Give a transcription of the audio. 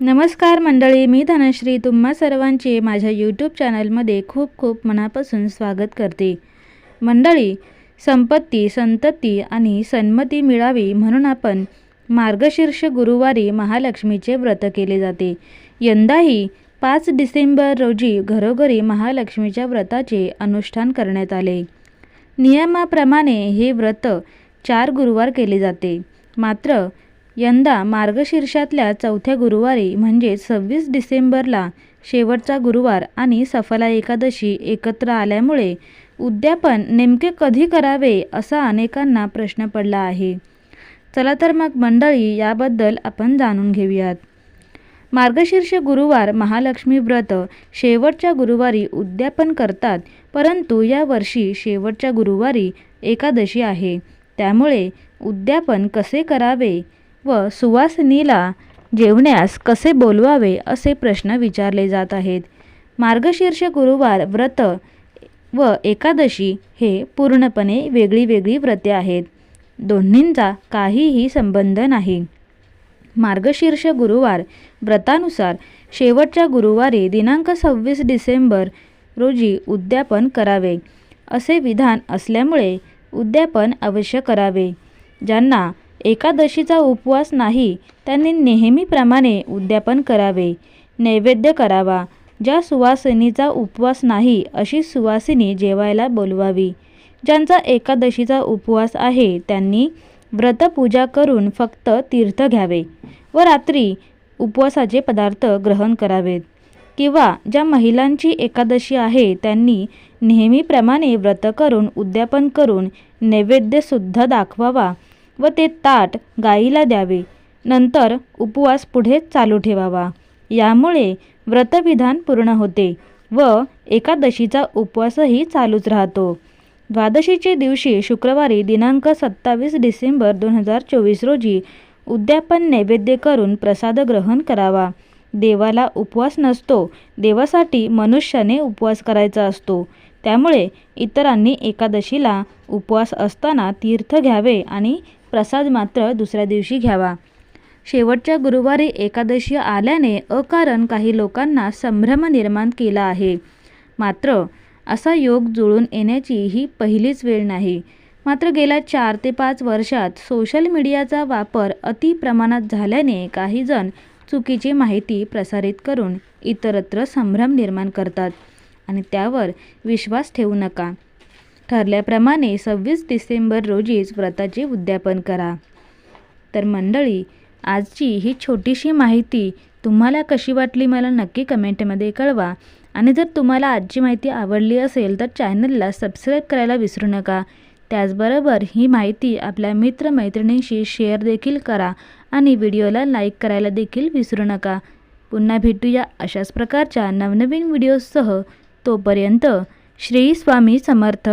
नमस्कार मंडळी मी धनश्री. तुम्हा सर्वांचे माझ्या यूट्यूब चॅनलमध्ये खूप खूप मनापासून स्वागत करते. मंडळी संपत्ती संतती आणि सन्मती मिळावी म्हणून आपण मार्गशीर्ष गुरुवारी महालक्ष्मीचे व्रत केले जाते. यंदाही पाच डिसेंबर रोजी घरोघरी महालक्ष्मीच्या व्रताचे अनुष्ठान करण्यात आले. नियमाप्रमाणे हे व्रत चार गुरुवार केले जाते. मात्र यंदा मार्गशीर्षातल्या चौथ्या गुरुवारी म्हणजे सव्वीस डिसेंबरला शेवटचा गुरुवार आणि सफला एकादशी एकत्र आल्यामुळे उद्यापन नेमके कधी करावे असा अनेकांना प्रश्न पडला आहे. चला तर मग मंडळी याबद्दल आपण जाणून घेऊयात. मार्गशीर्ष गुरुवार महालक्ष्मी व्रत शेवटच्या गुरुवारी उद्यापन करतात परंतु या वर्षी शेवटच्या गुरुवारी एकादशी आहे. त्यामुळे उद्यापन कसे करावे व सुवासिनीला जेवण्यास कसे बोलवावे असे प्रश्न विचारले जात आहेत. मार्गशीर्ष गुरुवार व्रत व एकादशी हे पूर्णपणे वेगळी वेगळी व्रते आहेत. दोन्हींचा काहीही संबंध नाही. मार्गशीर्ष गुरुवार व्रतानुसार शेवटच्या गुरुवारी दिनांक सव्वीस डिसेंबर रोजी उद्यापन करावे. असे विधान असल्यामुळे उद्यापन अवश्य करावे. ज्यांना एकादशीचा उपवास नाही त्यांनी नेहमीप्रमाणे उद्यापन करावे. नैवेद्य करावा. ज्या सुवासिनीचा उपवास नाही अशी सुवासिनी जेवायला बोलवावी. ज्यांचा एकादशीचा उपवास आहे त्यांनी व्रतपूजा करून फक्त तीर्थ घ्यावे व रात्री उपवासाचे पदार्थ ग्रहण करावेत. किंवा ज्या महिलांची एकादशी आहे त्यांनी नेहमीप्रमाणे व्रत करून उद्यापन करून नैवेद्यसुद्धा दाखवावा. व ते ताट गाईला द्यावे. नंतर उपवास पुढे चालू ठेवावा. यामुळे व्रतविधान पूर्ण होते व एकादशीचा उपवासही चालूच राहतो. द्वादशीचे दिवशी शुक्रवारी दिनांक सत्तावीस डिसेंबर दोन हजार चोवीस रोजी उद्यापन नैवेद्य करून प्रसाद ग्रहण करावा. देवाला उपवास नसतो देवासाठी मनुष्याने उपवास करायचा असतो. त्यामुळे इतरांनी एकादशीला उपवास असताना तीर्थ घ्यावे आणि प्रसाद मात्र दुसऱ्या दिवशी घ्यावा. शेवटच्या गुरुवारी एकादशी आल्याने अकारण काही लोकांना संभ्रम निर्माण केला आहे. मात्र असा योग जुळून येण्याची ही पहिलीच वेळ नाही. मात्र गेल्या चार ते पाच वर्षात सोशल मीडियाचा वापर अति प्रमाणात झाल्याने काहीजण चुकीची माहिती प्रसारित करून इतरत्र संभ्रम निर्माण करतात. आणि त्यावर विश्वास ठेवू नका. ठरल्याप्रमाणे सव्वीस डिसेंबर रोजीच व्रताचे उद्यापन करा. तर मंडळी आजची ही छोटीशी माहिती तुम्हाला कशी वाटली मला नक्की कमेंटमध्ये कळवा. आणि जर तुम्हाला आजची माहिती आवडली असेल तर चॅनलला सबस्क्राईब करायला विसरू नका. त्याचबरोबर ही माहिती आपल्या मित्रमैत्रिणींशी शेअर देखील करा आणि व्हिडिओला लाईक करायला देखील विसरू नका. पुन्हा भेटूया अशाच प्रकारच्या नवनवीन व्हिडिओजसह. तोपर्यंत श्री स्वामी समर्थ.